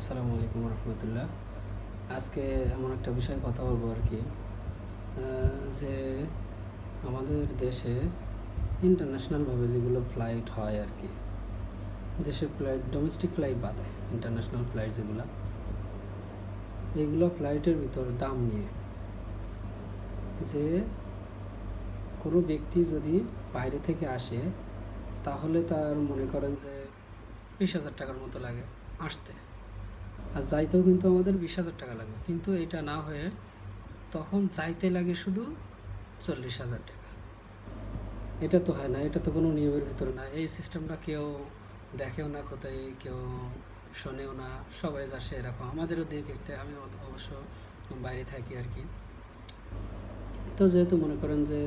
আসসালামু আলাইকুম রহমতুল্লাহ। আজকে এমন একটা বিষয়ে কথা বলব আর কি যে আমাদের দেশে ইন্টারন্যাশনালভাবে যেগুলো ফ্লাইট হয় আর কি দেশের ফ্লাইট ডোমেস্টিক ফ্লাইট বাদে ইন্টারন্যাশনাল ফ্লাইট যেগুলো এইগুলো ফ্লাইটের ভিতর দাম নিয়ে যে কোনো ব্যক্তি যদি বাইরে থেকে আসে, তাহলে তার মনে করেন যে বিশ হাজার টাকার মতো লাগে আসতে। আর যাইতেও কিন্তু আমাদের বিশ হাজার টাকা লাগবে। কিন্তু এটা না হয়ে তখন যাইতে লাগে শুধু চল্লিশ হাজার টাকা। এটা তো হয় না, এটা তো কোনো নিয়মের ভিতরে না। এই সিস্টেমটা কেউ দেখেও না কোথায়, কেউ শোনেও না, সবাই যাচ্ছে এরকম আমাদেরও দেখতে আমি অবশ্য বাইরে থাকি আর কি। তো যেহেতু মনে করেন যে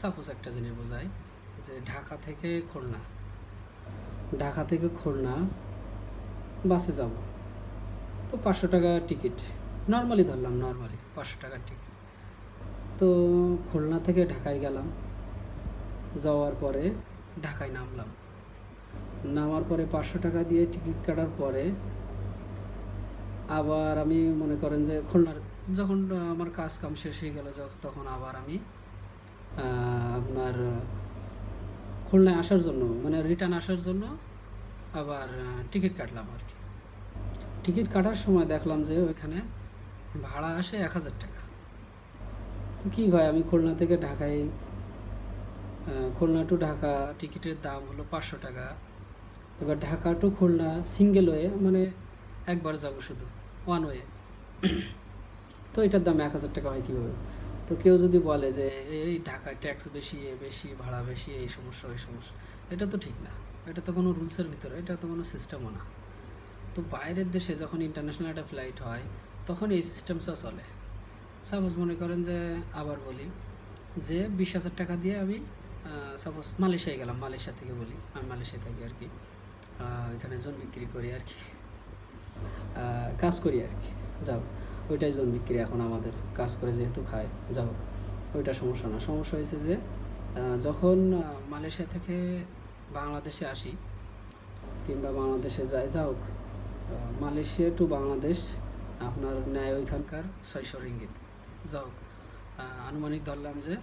সাপোজ একটা জিনিস বোঝায় যে ঢাকা থেকে খুলনা। ঢাকা থেকে খুলনা বাসে যাব। তো পাঁচশো টাকা টিকিট। নর্মালি ধরলাম, নর্মালি পাঁচশো টাকার টিকিট। তো খুলনা থেকে ঢাকায় গেলাম। যাওয়ার পরে ঢাকায় নামলাম। নামার পরে পাঁচশো টাকা দিয়ে টিকিট কাটার পরে আবার আমি মনে করেন যে খুলনার যখন আমার কাজ কাম শেষ হয়ে গেল তখন আবার আমি আপনার খুলনায় আসার জন্য মানে রিটার্ন আসার জন্য আবার টিকিট কাটলাম আর কি। টিকিট কাটার সময় দেখলাম যে ওইখানে ভাড়া আসে এক হাজার টাকা। তো কী ভাই, আমি খুলনা থেকে ঢাকায় খুলনা টু ঢাকা টিকিটের দাম হলো পাঁচশো টাকা। এবার Dhaka to Khulna single way মানে একবার যাব শুধু ওয়ান ওয়ে তো এটার দাম এক হাজার টাকা হয় কীভাবে? তো কেউ যদি বলে যে, এই ঢাকায় ট্যাক্স বেশি, এ বেশি, ভাড়া বেশি, এই সমস্যা, ওই সমস্যা, এটা তো ঠিক না। এটা তো কোনো রুলসের ভিতরে, এটা তো কোনো সিস্টেমও না। তো বাইরের দেশে যখন ইন্টারন্যাশনাল একটা ফ্লাইট হয়, তখন এই সিস্টেমটা চলে। সাপোজ মনে করেন যে, আবার বলি যে, বিশ হাজার টাকা দিয়ে আমি সাপোজ মালয়েশিয়ায় গেলাম, মালয়েশিয়া থেকে বলি, আমি মালয়েশিয়া থাকি আর কি। এখানে জন বিক্রি করি আর কি। কাজ করি আর কি। যাও, ওইটাই জন বিক্রি এখন আমাদের, কাজ করে যেহেতু খায়, যাও। ওইটা সমস্যা না। সমস্যা হয়েছে যে যখন মালয়েশিয়া থেকে বাংলাদেশে আসি, কিংবা বাংলাদেশে যাই যা হোক মালয়েশিয়া টু বাংলাদেশ, আপনার ন্যায় ওইখানকার ছয়শো রিঙ্গিত। যা হোক আনুমানিক ধরলাম যে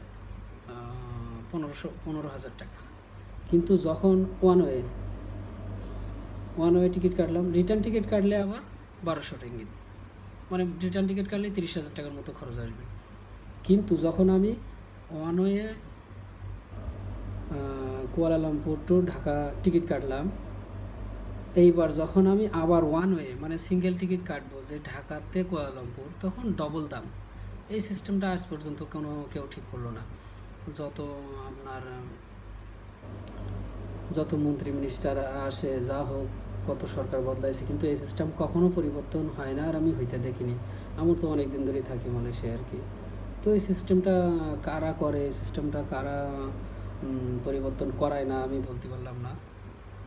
পনেরোশো, পনেরো হাজার টাকা। কিন্তু যখন one way one way ticket কাটলাম রিটার্ন টিকিট কাটলে আবার বারোশো রিঙ্গিত। মানে রিটার্ন টিকিট কাটলে তিরিশ হাজার টাকার মতো খরচ আসবে। কিন্তু যখন আমি one way Kuala Lumpur to Dhaka ticket কাটলাম। এইবার যখন আমি আবার ওয়ান ওয়ে মানে সিঙ্গেল টিকিট কাটবো যে ঢাকাতে কুয়ালালামপুর, তখন ডবল দাম। এই সিস্টেমটা আজ পর্যন্ত কোনো কেউ ঠিক করল না। যত আপনার, যত মন্ত্রী মিনিস্টার আসে, যা হোক, কত সরকার বদলাইছে, কিন্তু এই সিস্টেম কখনো পরিবর্তন হয় না আর আমি হইতে দেখিনি। আমার তো অনেক দিন ধরেই থাকি মালয়েশিয়া আর কি। তো এই সিস্টেমটা কারা করে, এই সিস্টেমটা কারা পরিবর্তন করায় না আমি বলতে পারলাম না।